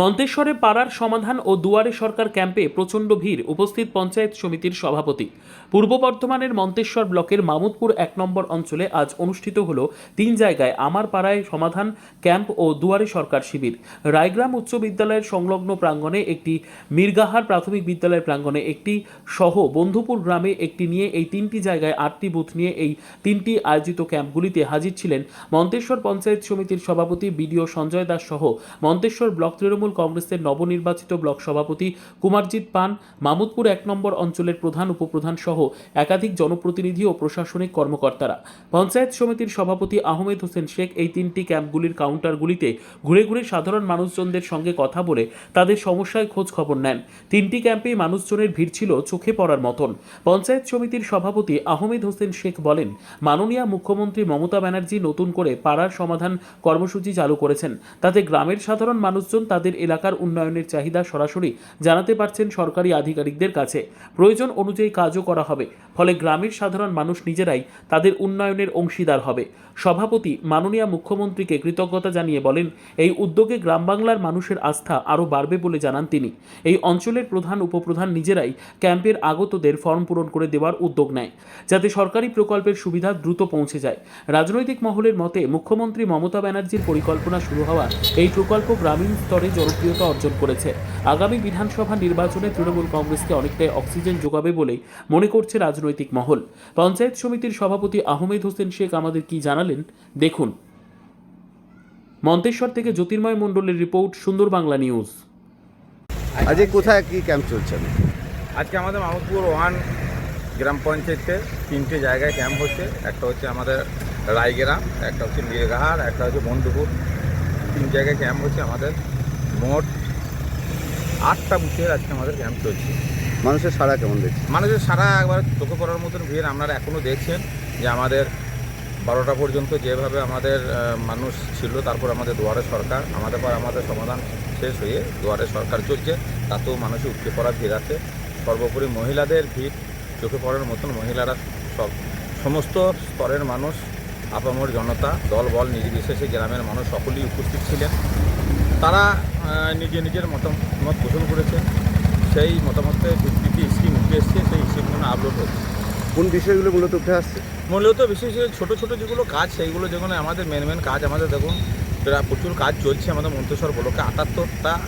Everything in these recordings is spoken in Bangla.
মন্তেশ্বরে পাড়ার সমাধান ও দুয়ারে সরকার ক্যাম্পে প্রচণ্ড ভিড়, উপস্থিত পঞ্চায়েত সমিতির সভাপতি। পূর্ব বর্ধমানের মন্তেশ্বর ব্লকের মামুদপুর এক নম্বর অঞ্চলে আজ অনুষ্ঠিত হল তিন জায়গায় আমার পাড়ায় সমাধান ক্যাম্প ও দুয়ারে সরকার শিবির। রায়গ্রাম উচ্চ বিদ্যালয়ের সংলগ্ন প্রাঙ্গণে একটি, মির্গাহার প্রাথমিক বিদ্যালয়ের প্রাঙ্গণে একটি সহ বন্ধুপুর গ্রামে একটি নিয়ে এই তিনটি জায়গায় আটটি বুথ নিয়ে এই তিনটি আয়োজিত ক্যাম্পগুলিতে হাজির ছিলেন মন্তেশ্বর পঞ্চায়েত সমিতির সভাপতি বিডিও সঞ্জয় দাস সহ মন্তেশ্বর ব্লক তৃণমূল কংগ্রেসের নবনির্বাচিত ব্লক সভাপতি কুমারজিৎ পান, মামুদপুর এক নম্বর অঞ্চলের প্রধান, উপপ্রধান সহ একাধিক জনপ্রতিনিধি ও প্রশাসনিক কর্মকর্তারা। পঞ্চায়েত সমিতির সভাপতি আহমেদ হোসেন শেখ এই তিনটি ক্যাম্পগুলির কাউন্টারগুলিতে ঘুরে ঘুরে সাধারণ মানুষজনদের সঙ্গে কথা বলে তাদের সমস্যায় খোঁজ খবর নেন। তিনটি ক্যাম্পেই মানুষজনের ভিড় ছিল চোখে পড়ার মতন। পঞ্চায়েত সমিতির সভাপতি আহমেদ হোসেন শেখ বলেন, মাননীয় মুখ্যমন্ত্রী মমতা ব্যানার্জি নতুন করে পাড়ার সমাধান কর্মসূচি চালু করেছেন। তাতে গ্রামের সাধারণ মানুষজন তাদের এলাকার উন্নয়নের চাহিদা সরাসরি জানাতে পারছেন সরকারি আধিকারিকদের কাছে। প্রয়োজন অনুযায়ী কাজও করা হবে, ফলে গ্রামের সাধারণ মানুষ নিজেরাই তাদের উন্নয়নের অংশীদার হবে। সভাপতি মাননীয় মুখ্যমন্ত্রীকে কৃতজ্ঞতা জানিয়ে বলেন, এই উদ্যোগে গ্রাম বাংলার মানুষের আস্থা আরও বাড়বে বলে জানান তিনি। এই অঞ্চলের প্রধান উপপ্রধান নিজেরাই ক্যাম্পের আগতদের ফর্ম পূরণ করে দেওয়ার উদ্যোগ নেয়, যাতে সরকারি প্রকল্পের সুবিধা দ্রুত পৌঁছে যায়। রাজনৈতিক মহলের মতে, মুখ্যমন্ত্রী মমতা ব্যানার্জির পরিকল্পনা শুরু হওয়া এই প্রকল্প গ্রামীণ স্তরে জনপ্রিয়তা অর্জন করেছে। আগামী বিধানসভা নির্বাচনে তৃণমূল কংগ্রেসকে অনেকটাই অক্সিজেন যোগাবে বলেই মনে করছে রাজনৈতিক মহল। পঞ্চায়েত সমিতির সভাপতি আহমেদ হোসেন শেখ আমাদের কি জানালেন? দেখুন। মন্তেশ্বর থেকে জ্যোতির্ময় মণ্ডলের রিপোর্ট সুন্দর বাংলা নিউজ। আজকে কোথায় কি ক্যাম্প চলছে? আজকে আমাদের মাহমুদপুর ওয়ান গ্রাম পঞ্চায়েতে তিনটে জায়গায় ক্যাম্প হচ্ছে। একটা হচ্ছে আমাদের রায়গ্রাম একটা হচ্ছে মিরগাহার একটা হচ্ছে বন্ধুপুর। তিন জায়গায় ক্যাম্প হচ্ছে আমাদের। মোট আটটা বুথের আজকে আমাদের ক্যাম্প চলছে। মানুষের সারা কেমন দেখছে মানুষের সারা একবার চোখে পড়ার মতন ভিড় আপনারা এখনও দেখছেন যে আমাদের বারোটা পর্যন্ত যেভাবে আমাদের মানুষ ছিল তারপর আমাদের দুয়ারে সরকার আমাদের পর আমাদের সমাধান শেষ হয়ে দুয়ারে সরকার চলছে তাতেও মানুষের উপচে পড়া ভিড় আছে। সর্বোপরি মহিলাদের ভিড় চোখে পড়ার মতন মহিলারা সব সমস্ত স্তরের মানুষ আপামর জনতা দল বল নির্বিশেষে গ্রামের মানুষ সকলেই উপস্থিত ছিলেন। তারা নিজে নিজের মতামত পোষণ করেছেন। সেই মতামতের ভিত্তিতে স্কিম উঠে এসছে সেই স্কিমগুলো আপলোড হচ্ছে। কোন বিষয়গুলো মূলত উঠে আসছে? মূলত বিশেষ ছোটো ছোটো যেগুলো কাজ সেইগুলো যেগুলো আমাদের মেন মেন কাজ আমাদের দেখুন প্রচুর কাজ চলছে আমাদের মন্তেশ্বর ব্লকে। আটাত্তরটা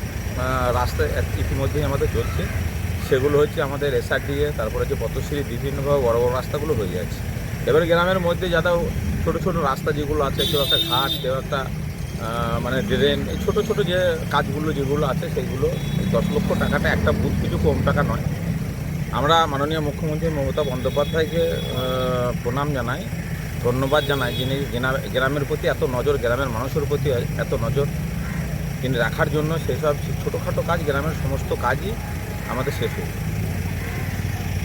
রাস্তা এক- ইতিমধ্যেই আমাদের চলছে। সেগুলো হচ্ছে আমাদের এসআরডিএ তারপরে হচ্ছে পথশ্রী বিভিন্নভাবে বড় বড় রাস্তাগুলো হয়ে যাচ্ছে। এবার গ্রামের মধ্যে যারা ছোটো ছোটো রাস্তা যেগুলো আছে, কেউ একটা ঘাট, কেউ একটা মানে ড্রেন এই ছোটো ছোটো যে কাজগুলো যেগুলো আছে সেইগুলো এই দশ লক্ষ টাকাটা একটা বুথ কিছু কম টাকা নয়। আমরা মাননীয় মুখ্যমন্ত্রী মমতা বন্দ্যোপাধ্যায়কে প্রণাম জানাই, ধন্যবাদ জানাই। যিনি গ্রা- গ্রামের প্রতি এত নজর, গ্রামের মানুষের প্রতি এত নজর তিনি রাখার জন্য, সেসব ছোটোখাটো কাজ, গ্রামের সমস্ত কাজই আমাদের শেষ হয়েছে